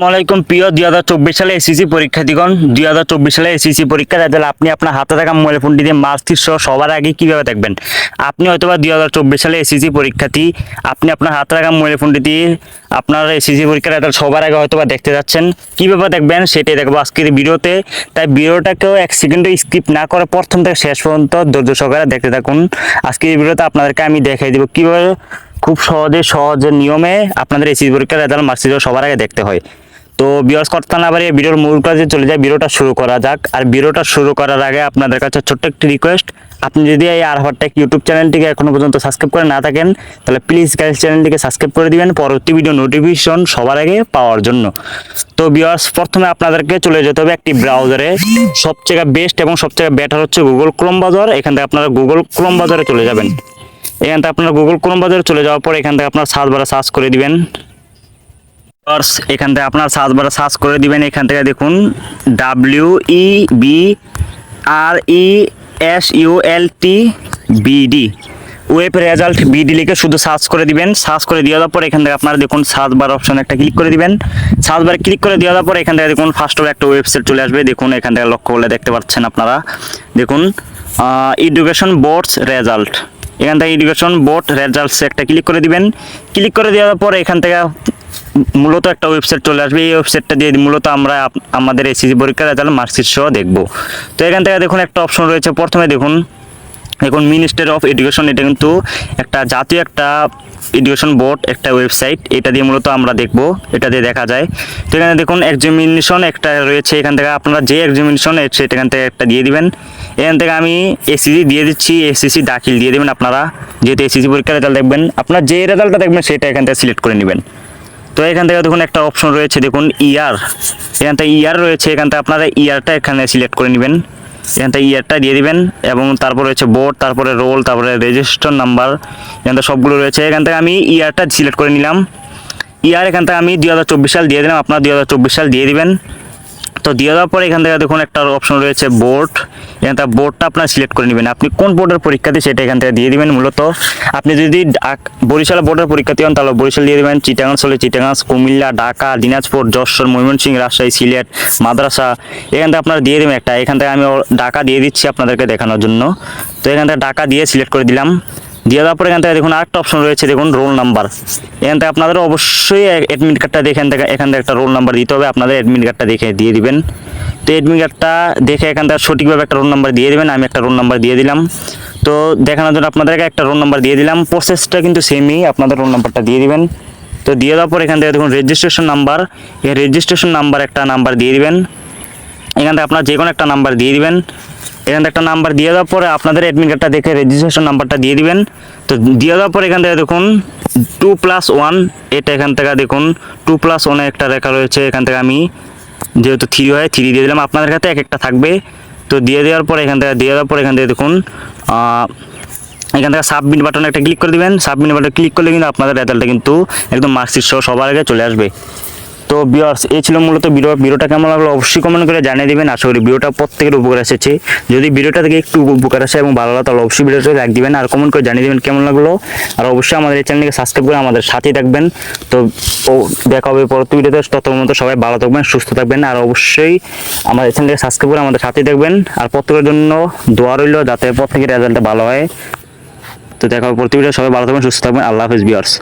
আসসালামাইকুম প্রিয় দুই হাজার চব্বিশ সালে এসিসি পরীক্ষা পরীক্ষার্থীগণ। দুই হাজার চব্বিশ সালে এসিসি পরীক্ষা রেজাল্ট আপনি আপনার হাতে থাকা মোবাইল ফোনটি দিয়ে মার্কশিট সহ সবার আগে কীভাবে দেখবেন? আপনি হয়তোবা দুই হাজার চব্বিশ সালে এসিসি পরীক্ষার্থী, আপনি আপনার হাতে থাকা মোবাইল ফোনটি দিয়ে আপনার এসিসি পরীক্ষার রেজাল্ট সবার আগে হয়তোবা দেখতে যাচ্ছেন। কীভাবে দেখবেন? সেটাই দেখব আজকের ভিডিওতে। তাই ভিডিওটাকেও এক সেকেন্ডে স্কিপ না করে প্রথম থেকে শেষ পর্যন্ত ধৈর্য সহকারে দেখতে থাকুন। আজকের ভিডিওতে আপনাদেরকে আমি দেখাই দেবো কীভাবে খুব সহজে সহজ নিয়মে আপনাদের এসিসি পরীক্ষার রেজাল্ট মার্কশিট সবার আগে দেখতে হয়। তো বিয়ার্স করতে না পারে ভিডিওর মূল কাজে চলে যায় ভিডিওটা শুরু করা যাক। আর ভিডিওটা শুরু করার আগে আপনাদের কাছে ছোট্ট একটি রিকোয়েস্ট আপনি যদি এই আরহারটেক ইউটিউব চ্যানেলটিকে এখনও পর্যন্ত সাবস্ক্রাইব করে না থাকেন, তাহলে প্লিজ গাইজ চ্যানেলটিকে সাবস্ক্রাইব করে দিবেন। পরবর্তী ভিডিও নোটিফিকেশন সবার আগে পাওয়ার জন্য। তো বিয়ার্স প্রথমে আপনাদেরকে চলে যেতে হবে একটি ব্রাউজারে সবচেয়ে বেস্ট এবং সবচেয়ে বেটার হচ্ছে গুগল ক্রোম বাজার এখান থেকে আপনারা গুগল ক্রোম বাজারে চলে যাবেন। এখান থেকে আপনারা গুগল ক্রোম বাজারে চলে যাওয়ার পর এখান থেকে আপনার সার্চ বারে সার্চ করে দিবেন। এখান থেকে আপনার সার্চ বারে সার্চ করে দিবেন। এখান থেকে দেখুন W E B R E S U L T BD web result BD লিখে শুধু সার্চ করে দিবেন। সার্চ করে দেওয়ার পর এখান থেকে আপনারা দেখুন সার্চ বার অপশন একটা ক্লিক করে দিবেন। সার্চ বারে ক্লিক করে দেওয়ার পর এখান থেকে দেখুন ফার্স্ট একটা ওয়েবসাইট চলে আসবে। দেখুন, এখান থেকে লক্ষ্য করলে দেখতে পাচ্ছেন আপনারা। দেখুন এডুকেশন বোর্ডস রেজাল্ট এখান থেকে এডুকেশন বোর্ড রেজাল্টস একটা ক্লিক করে দিবেন। ক্লিক করে দেওয়ার পর এখান থেকে মূলত একটা ওয়েবসাইট চলে আসবে। এই ওয়েবসাইটটা দিয়ে মূলত আমরা আমাদের এসিসি পরীক্ষার রেজাল্ট মার্কশিট সহ দেখব। তো এখান থেকে দেখুন একটা অপশন রয়েছে। প্রথমে দেখুন এখন মিনিস্টার অফ এডুকেশন এটা কিন্তু একটা জাতীয় একটা এডুকেশন বোর্ড একটা ওয়েবসাইট এটা দিয়ে মূলত আমরা দেখব, এটা দিয়ে দেখা যায়। তো এখানে দেখুন এক্সামিনেশন একটা রয়েছে এখান থেকে। আপনারা যে এক্সামিনেশন সেটা এখান থেকে একটা দিয়ে দিবেন। এখান থেকে আমি এসিসি দিয়ে দিচ্ছি। এসিসি দাখিল দিয়ে দেবেন আপনারা। যেহেতু এসিসি পরীক্ষার রেজাল্ট দেখবেন, আপনারা যে রেজাল্টটা দেখবেন, সেটা এখান থেকে সিলেক্ট করে নেবেন। তো এখান থেকে দেখুন একটা অপশন রয়েছে, দেখুন ইয়ার এখানটা ইয়ার রয়েছে, এখান থেকে আপনারা ইয়ারটা এখানে সিলেক্ট করে নেবেন। এখানটা থেকে ইয়ারটা দিয়ে দিবেন, এবং তারপর রয়েছে বোর্ড তারপরে রোল তারপরে রেজিস্টার নাম্বার এখান থেকে সবগুলো রয়েছে। এখান থেকে আমি ইয়ারটা সিলেক্ট করে নিলাম। ইয়ার এখান থেকে আমি দু হাজার চব্বিশ সাল দিয়ে দিলাম, আপনারা দু হাজার চব্বিশ সাল দিয়ে দিবেন। তো দিয়ে দেওয়ার পরে এখান থেকে দেখুন একটা অপশন রয়েছে বোর্ড এখান থেকে বোর্ডটা আপনার সিলেক্ট করে নেবেন। আপনি কোন বোর্ডের পরীক্ষার্থী সেটা এখান থেকে দিয়ে দিবেন মূলত। আপনি যদি বরিশাল বোর্ডের পরীক্ষার্থী হন, তাহলে বরিশাল দিয়ে দেবেন। চিটাগাং হলে চিটাগাং, কুমিল্লা, ঢাকা, দিনাজপুর, যশোর, ময়মনসিংহ, রাজশাহী, সিলেট, মাদ্রাসা। এখান থেকে আপনারা দিয়ে দেবেন একটা। এখান থেকে আমি ঢাকা দিয়ে দিচ্ছি আপনাদেরকে দেখানোর জন্য। তো এখান থেকে ঢাকা দিয়ে সিলেক্ট করে দিলাম। দিয়ে দেওয়ার পরে এখান থেকে দেখুন আরেকটা অপশন রয়েছে, দেখুন রোল নাম্বার এখান থেকে আপনাদের অবশ্যই অ্যাডমিট কার্ডটা দেখে এখান থেকে এখান থেকে একটা রোল নাম্বার দিতে হবে, আপনাদের অ্যাডমিট কার্ডটা দেখে দিয়ে দিবেন। তো অ্যাডমিট কার্ডটা দেখে এখান থেকে সঠিকভাবে একটা রোল নাম্বার দিয়ে দেবেন, আমি একটা রোল নাম্বার দিয়ে দিলাম। তো দেখানোর জন্য আপনাদেরকে একটা রোল নাম্বার দিয়ে দিলাম প্রসেসটা কিন্তু সেমই আপনাদের রোল নাম্বারটা দিয়ে দিবেন। তো দিয়ে দেওয়ার পর এখান থেকে দেখুন রেজিস্ট্রেশন নাম্বার এই রেজিস্ট্রেশন নাম্বার একটা নাম্বার দিয়ে দিবেন। এখান থেকে আপনার যে কোনো একটা নাম্বার দিয়ে দিবেন। এখান থেকে একটা নাম্বার দিয়ে দেওয়ার পরে আপনাদের অ্যাডমিট কার্ডটা দেখে রেজিস্ট্রেশন নাম্বারটা দিয়ে দিবেন। তো দিয়ে দেওয়ার পর এখান থেকে দেখুন টু প্লাস ওয়ান এটা এখান থেকে দেখুন টু প্লাস ওয়ানে একটা রেখা রয়েছে, এখান থেকে আমি যেহেতু থ্রি হয় থ্রি দিয়ে দিলাম, আপনাদের কাছে এক একটা থাকবে। তো দিয়ে দেওয়ার পরে এখান থেকে, দিয়ে দেওয়ার পর এখান থেকে দেখুন এখান থেকে সাবমিট বাটনে একটা ক্লিক করে দেবেন। সাবমিট বাটনে ক্লিক করলে কিন্তু আপনাদের রেজাল্টটা কিন্তু একদম মার্কশিট সহ সবার আগে চলে আসবে। তো বিয়ার্স এই ছিল মূলত ভিডিও ভিডিওটা কেমন লাগল অবশ্যই কমেন্ট করে জানিয়ে দেবেন। আশা করি ভিডিওটা প্রত্যেকের উপকার এসেছে। যদি ভিডিওটা থেকে একটু উপকার আসে এবং ভালো লাগে, তাহলে অবশ্যই ভিডিওটা লাইক দিবেন। আর কমেন্ট করে জানিয়ে দেবেন কেমন লাগল। আর অবশ্যই আমাদের এই চ্যানেলকে সাবস্ক্রাইব করে আমাদের সাথেই থাকবেন। তো দেখা হবে পরবর্তী ভিডিওতে ততক্ষণ মতো সবাই ভালো থাকবেন, সুস্থ থাকবেন। আর অবশ্যই আমাদের চ্যানেলকে সাবস্ক্রাইব করে আমাদের সাথেই থাকবেন। আর প্রত্যেকের জন্য দোয়া রইল যাতে প্রত্যেকের রেজাল্টটা ভালো হয়। তো দেখা হবে পরবর্তী ভিডিও সবাই ভালো থাকবেন, সুস্থ থাকবেন। আল্লাহ হাফিজ বিয়ার্স